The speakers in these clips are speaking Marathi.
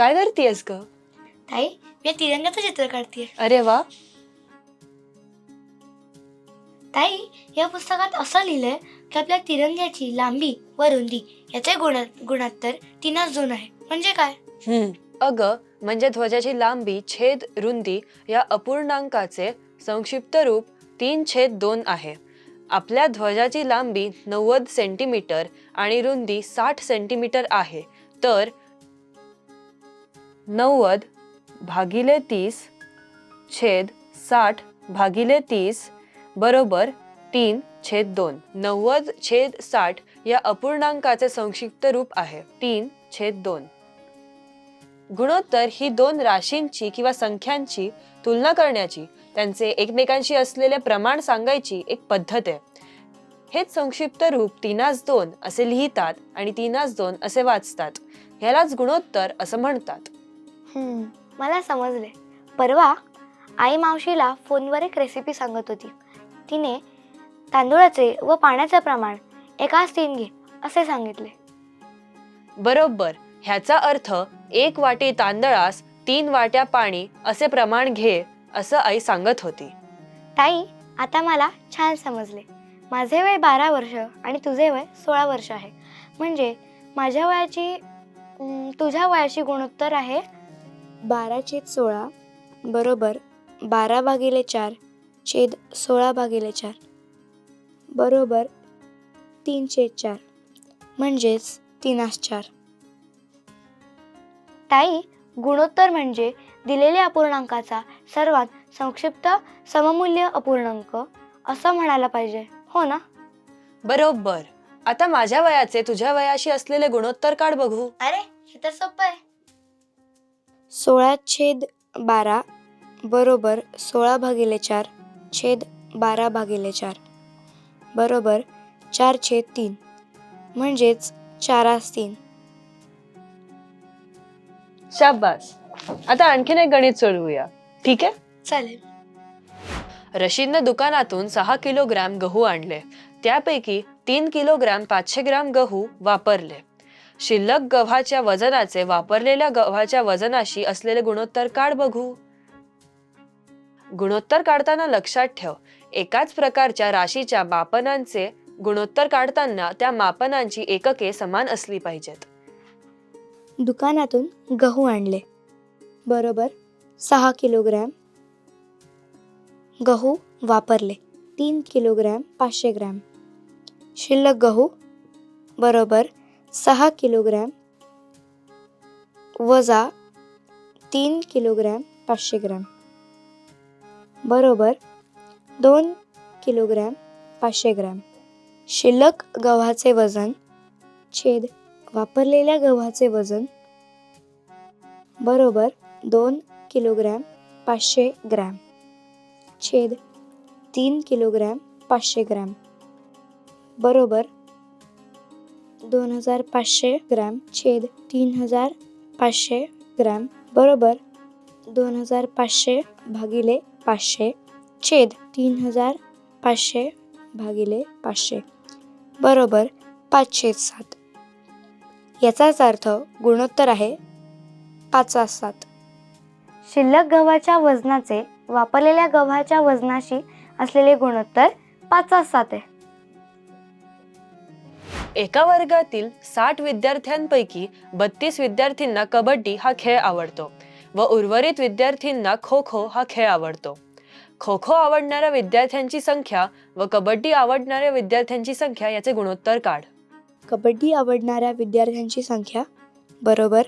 काय करतेस ग? ताई मी तिरंगाचं चित्र काढते अरे वा. ताई या पुस्तकात असं लिहिलंय की आपल्या तिरंग्याची लांबी व रुंदी याचे गुण गुणात्तर तीनच दोन आहे. म्हणजे काय? हम्म. अग म्हणजे ध्वजाची लांबी छेद रुंदी या अपूर्णांकाचे संक्षिप्त रूप तीन छेद दोन आहे. आपल्या ध्वजाची लांबी नव्वद सेंटीमीटर आणि रुंदी साठ सेंटीमीटर आहे. तर नव्वद भागिले तीस छेद साठ भागिले तीस बरोबर तीन छेद दोन. नव्वद छेद साठ या अपूर्णांकाचे संक्षिप्त रूप आहे. तीन छेद दोन. गुणोत्तर ही दोन राशींची किंवा संख्यांची तुलना करण्याची त्यांचे एकमेकांशी असलेले प्रमाण सांगायची एक पद्धत आहे. हेच संक्षिप्त रूप तीनास दोन असे लिहितात आणि तीनास दोन असे वाचतात. ह्यालाच गुणोत्तर असं म्हणतात. मला समजले. परवा आई मावशीला फोनवर एक रेसिपी सांगत होती. तिने तांदूळाचे व पाण्याचे प्रमाण एकाच तीन घे असे सांगितले. बरोबर ह्याचा अर्थ एक वाटी तांदळास तीन वाट्या पाणी असे प्रमाण घे असं आई सांगत होती. ताई आता मला छान समजले. माझे वय बारा वर्ष आणि तुझे वय सोळा वर्ष आहे. म्हणजे माझ्या वयाची तुझ्या वयाची गुणोत्तर आहे बारा छेद सोळा बरोबर बारा भागिले चार छेद सोळा भागिले चार बरोबर तीन छेद चार म्हणजेच तीनास चार. ताई गुणोत्तर म्हणजे दिलेल्या अपूर्णांकाचा सर्वात संक्षिप्त सममूल्य अपूर्णांक असं म्हणायला पाहिजे हो ना? बरोबर. आता माझ्या वयाचे तुझ्या वयाशी असलेले गुणोत्तर काढ बघू. अरे हे तर सोपं आहे. सोळा छेद बारा बरोबर सोळा भागिले चार छेद बारा भागिले चार. बरोबर चार छेद तीन म्हणजेच चारास तीन. शाबास. आता आणखीन एक गणित सोडवूया. ठीक आहे? चालेल. रशीदनं दुकानातून सहा किलोग्रॅम गहू आणले. त्यापैकी तीन किलोग्रॅम पाचशे ग्रॅम गहू वापरले. शिल्लक गव्हाच्या वजनाचे वापरलेल्या गव्हाच्या वजनाशी असलेले गुणोत्तर काढ बघू. गुणोत्तर काढताना लक्षात ठेव एकाच प्रकारच्या राशीच्या मापनांचे गुणोत्तर काढताना त्या मापनांची एकके समान असली पाहिजेत. दुकानातून गहू आणले. बरोबर सहा किलोग्रॅम गहू वापरले तीन किलोग्रॅम पाचशे ग्रॅम. शिल्लक गहू बरोबर सहा किलोग्रॅम वजा तीन किलोग्रॅम पाचशे ग्रॅम. बरोबर दोन किलोग्रॅम पाचशे ग्रॅम. शिल्लक गव्हाचे वजन छेद वापरलेल्या गव्हाचे वजन बरोबर दोन किलोग्रॅम पाचशे ग्रॅम. छेद तीन किलोग्रॅम पाचशे ग्रॅम. बरोबर दोन हजार पाचशे ग्रॅम छेद तीन हजार पाचशे ग्रॅम बरोबर दोन हजार पाचशे भागिले पाचशे छेद तीन हजार पाचशे भागिले पाचशे बरोबर पाचशे सात. याचाच अर्थ गुणोत्तर आहे पाचा सात. शिल्लक गव्हाच्या वजनाचे वापरलेल्या गव्हाच्या वजनाशी असलेले गुणोत्तर पाचा सात आहे. एका वर्गातील साठ विद्यार्थ्यांपैकी बत्तीस विद्यार्थ्यांना कबड्डी हा खेळ आवडतो व उर्वरित विद्यार्थ्यांना खो खो हा खेळ आवडतो. खो खो आवडणाऱ्या विद्यार्थ्यांची संख्या व कबड्डी आवडणाऱ्या विद्यार्थ्यांची संख्या याचे गुणोत्तर काढ. कबड्डी आवडणाऱ्या विद्यार्थ्यांची संख्या बरोबर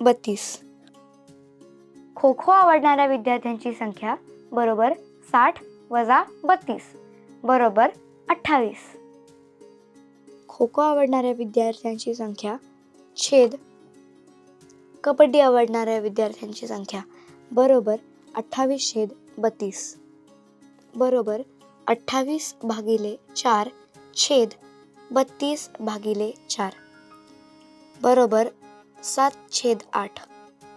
बत्तीस. खो खो आवडणाऱ्या विद्यार्थ्यांची संख्या बरोबर साठ वजा बत्तीस बरोबर अठ्ठावीस. खो खो आवडणाऱ्या विद्यार्थ्यांची संख्या छेद कबड्डी आवडणाऱ्या विद्यार्थ्यांची संख्या बरोबर अठ्ठावीस छेद बत्तीस. बरोबर अठ्ठावीस भागिले चार छेद बत्तीस भागिले चार. बरोबर सात छेद आठ.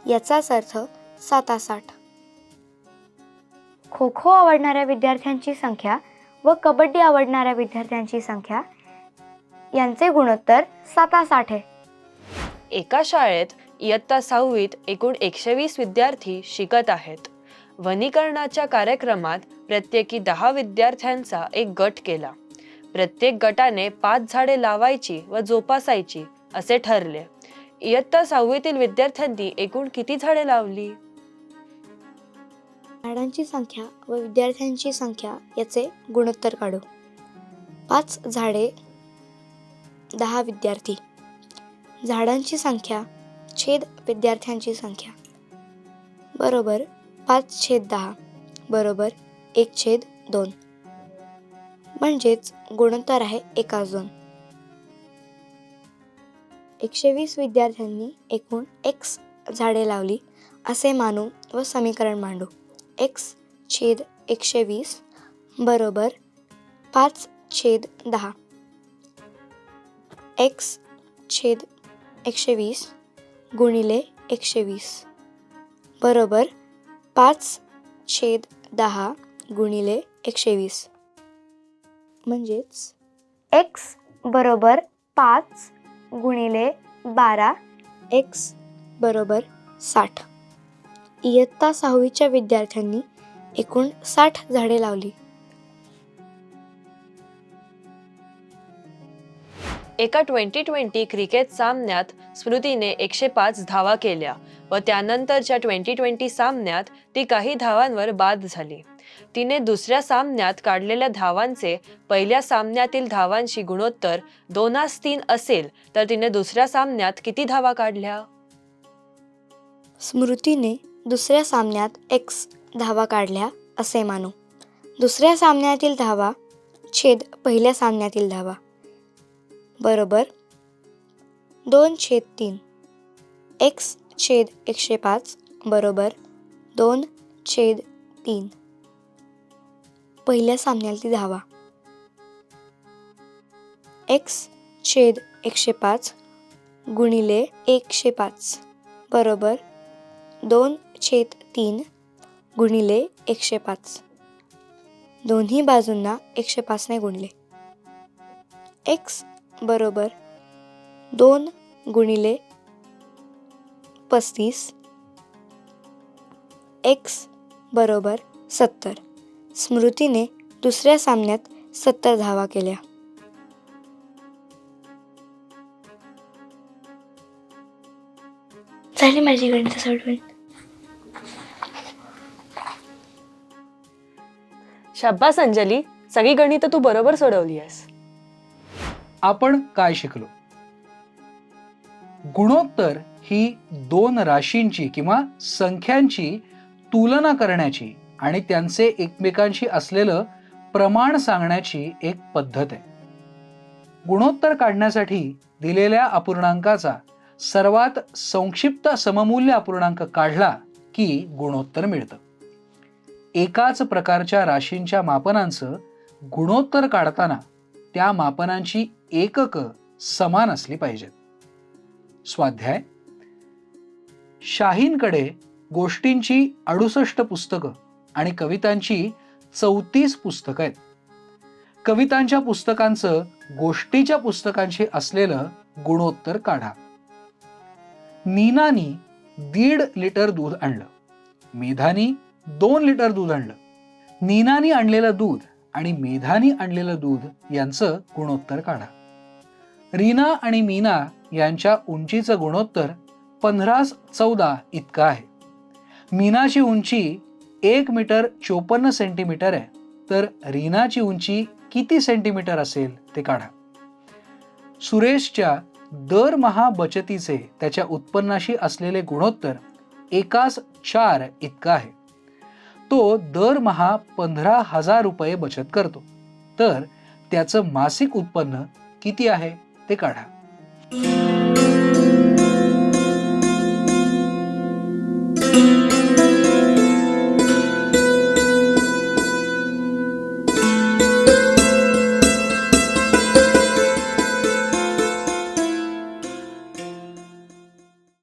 याचाच अर्थ सातासाठ. खो खो आवडणाऱ्या विद्यार्थ्यांची संख्या व कबड्डी आवडणाऱ्या विद्यार्थ्यांची संख्या यांचे गुणोत्तर सातासाठ. आहे एका शाळेत इयत्ता सहावीत एकूण एकशे वीस विद्यार्थी शिकत आहेत. वनीकरणाच्या कार्यक्रमात प्रत्येकी दहा विद्यार्थ्यांचा एक गट केला. प्रत्येक गटाने पाच झाडे लावायची व जोपासायची असे ठरले. इयत्ता सहावीतील विद्यार्थ्यांनी एकूण किती झाडे लावली? झाडांची संख्या व विद्यार्थ्यांची संख्या याचे गुणोत्तर काढू. पाच झाडे दहा विद्यार्थी. झाडांची संख्या छेद विद्यार्थ्यांची संख्या. बरोबर पाच छेद दहा बरोबर एक छेद दोन. म्हणजेच गुणोत्तर आहे एकाच दोन एकशे वीस विद्यार्थ्यांनी एकूण एक्स झाडे लावली असे मानू व समीकरण मांडू. एक्स छेद एकशे वीस बरोबर पाच छेद दहा. एक्स छेद एकशे वीस गुणिले एकशे वीस बरोबर पाच छेद दहा गुणिले एकशे वीस म्हणजेच एक्स बरोबर पाच गुणिले बारा. एक्स बरोबर साठ. इयत्ता सहावीच्या विद्यार्थ्यांनी एकूण साठ झाडे लावली. एका ट्वेंटी ट्वेंटी क्रिकेट सामन्यात स्मृतीने एकशे पाच धावा केल्या व त्यानंतरच्या ट्वेंटी ट्वेंटी सामन्यात ती काही धावांवर बाद झाली. तिने दुसऱ्या सामन्यात काढलेल्या धावांचे पहिल्या सामन्यातील धावांशी गुणोत्तर दोनास तीन असेल तर तिने दुसऱ्या सामन्यात किती धावा काढल्या? स्मृतीने दुसऱ्या सामन्यात एक्स धावा काढल्या असे मानू. दुसऱ्या सामन्यातील धावा छेद पहिल्या सामन्यातील धावा. बरोबर. दोन छेद तीन. एक्स छेद एकशे पाच बरोबर दोन छेद तीन. पहिल्या सामन्यातील धावा. एक्स छेद एकशे पाच गुणिले एकशे पाच बरोबर दोन छेद तीन गुणिले एकशे पाच. दोन्ही बाजूंना एकशे पाचने गुणले. एक्स बरोबर. दोन गुणिले पस्तीस. एक्स बरोबर सत्तर. स्मृतीने दुसऱ्या सामन्यात सत्तर धावा केल्या. झाली माझी गणित सोडवून. शाब्बास अंजली सगळी गणितं तू बरोबर सोडवली आहेस. आपण काय शिकलो? गुणोत्तर ही दोन राशींची किंवा संख्यांची तुलना करण्याची आणि त्यांचे एकमेकांशी असलेलं प्रमाण सांगण्याची एक पद्धत आहे. गुणोत्तर काढण्यासाठी दिलेल्या अपूर्णांकाचा सर्वात संक्षिप्त सममूल्य अपूर्णांक काढला की गुणोत्तर मिळतं. एकाच प्रकारच्या राशींच्या मापनांचं गुणोत्तर काढताना त्या मापनांची एकक समान असली पाहिजेत. स्वाध्याय. शाहींकडे गोष्टींची अडुसष्ट पुस्तकं आणि कवितांची चौतीस पुस्तकं आहेत. कवितांच्या पुस्तकांचं गोष्टीच्या पुस्तकांशी असलेलं गुणोत्तर काढा. नीनानी दीड लिटर दूध आणलं. मेधानी दोन लिटर दूध आणलं. नीनानी आणलेलं दूध आणि मेधानी आणलेलं दूध यांचं गुणोत्तर काढा. रीना आणि मीना यांच्या उंचीचं गुणोत्तर पंधरास चौदा इतकं आहे. मीनाची उंची एक मीटर चोपन्न सेंटीमीटर आहे. तर रीनाची उंची किती सेंटीमीटर असेल ते काढा. सुरेशच्या दरमहा बचतीचे त्याच्या उत्पन्नाशी असलेले गुणोत्तर एकास चार इतकं आहे. तो दरमहा पंधरा हजार रुपये बचत करतो. तर त्याचं मासिक उत्पन्न किती आहे ते काढा.